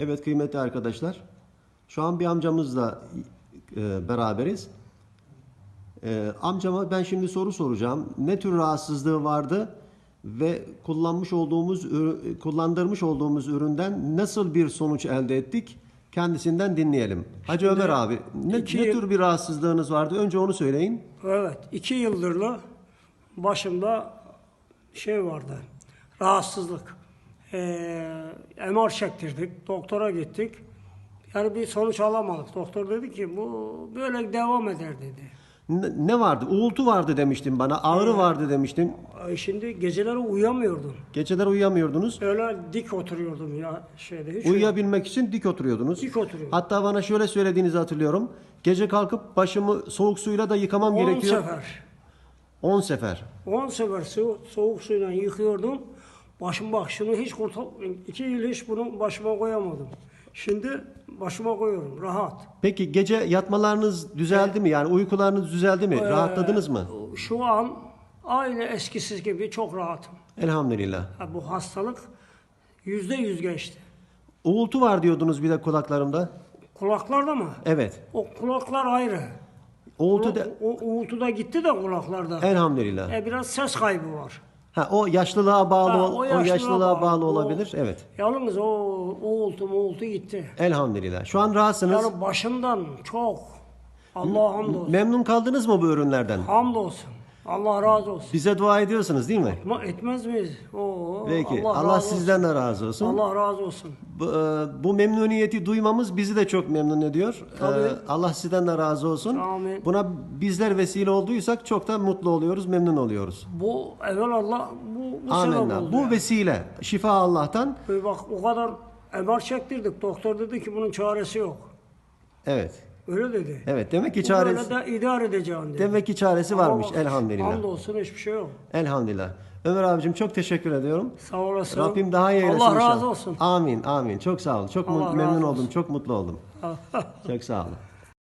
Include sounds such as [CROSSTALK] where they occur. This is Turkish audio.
Evet kıymetli arkadaşlar. Şu an bir amcamızla e, beraberiz. E, amcama ben şimdi soru soracağım. Ne tür rahatsızlığı vardı ve kullanmış olduğumuz kullandırmış olduğumuz üründen nasıl bir sonuç elde ettik? Kendisinden dinleyelim. Hacı Ömer abi ne, ne yıl- tür bir rahatsızlığınız vardı? Önce onu söyleyin. Evet, iki yıldırlı başımda şey vardı, rahatsızlık. Ee, MR çektirdik, doktora gittik. Yani bir sonuç alamadık. Doktor dedi ki bu böyle devam eder dedi. Ne, ne vardı? Uğultu vardı demiştin bana. Ağrı vardı demiştin. Ay Şimdi geceleri uyuyamıyordum. Geceler uyuyamıyordunuz. Öyle dik oturuyordum ya şeyde. Hiç Uyuyabilmek için dik oturuyordunuz. Dik oturuyordum. Hatta bana şöyle söylediğinizi hatırlıyorum. Gece kalkıp başımı soğuk suyla da yıkamam 10 gerekiyor. sefer. 10 sefer. 10 sefer su, soğuk suyla yıkıyordum. Başım bak şunu hiç kurtul... iki yıl hiç bunu başıma koyamadım. Şimdi başıma koyuyorum rahat. Peki gece yatmalarınız düzeldi mi? Yani uykularınız düzeldi mi? Rahatladınız mı? Şu an aynı eskisiz gibi çok rahatım. Elhamdülillah. Ha, bu hastalık yüzde yüz geçti. Uğultu var diyordunuz bir de kulaklarımda. Kulaklarda mı? Evet. O kulaklar ayrı. Uğultu da O, o uğultu da gitti de kulaklarda. elhamdülillah. E, biraz ses kaybı var. Ha o yaşlılığa bağlı Ha, ol- o yaşlılığa, bağlı, O- olabilir. Evet. Yalnız o uğultu uğultu gitti. Elhamdülillah. Şu an rahatsınız. Yani başımdan çok. Allah'a hamdolsun. Memnun kaldınız mı bu ürünlerden? Hamdolsun. Allah razı olsun. Bize dua ediyorsunuz değil mi? Ama etmez miyiz? Oo, Peki. Allah, Allah, razı sizden de razı olsun. Allah razı olsun. Bu, e, bu memnuniyeti duymamız bizi de çok memnun ediyor. Tabii. E, Allah sizden de razı olsun. Amin. Buna bizler vesile olduysak çok da mutlu oluyoruz, memnun oluyoruz. Bu evvel Allah bu, bu Amenna. oldu. Bu yani. vesile, şifa Allah'tan. Ve Bak o kadar MR çektirdik. Doktor dedi ki bunun çaresi yok. Evet. Öyle dedi. Evet. Demek ki Bu çaresi de idare edeceğim dedi. demek ki çaresi varmış Ama bak, elhamdülillah. Hamdolsun hiçbir şey yok. Elhamdülillah. Ömer abicim çok teşekkür ediyorum. Sağ olasın. Rabbim daha iyi eylesin Allah inşallah. razı olsun. Amin, amin. Çok sağ olun. Çok Allah razı memnun olsun. oldum. Çok mutlu oldum. [LAUGHS] çok sağ olun.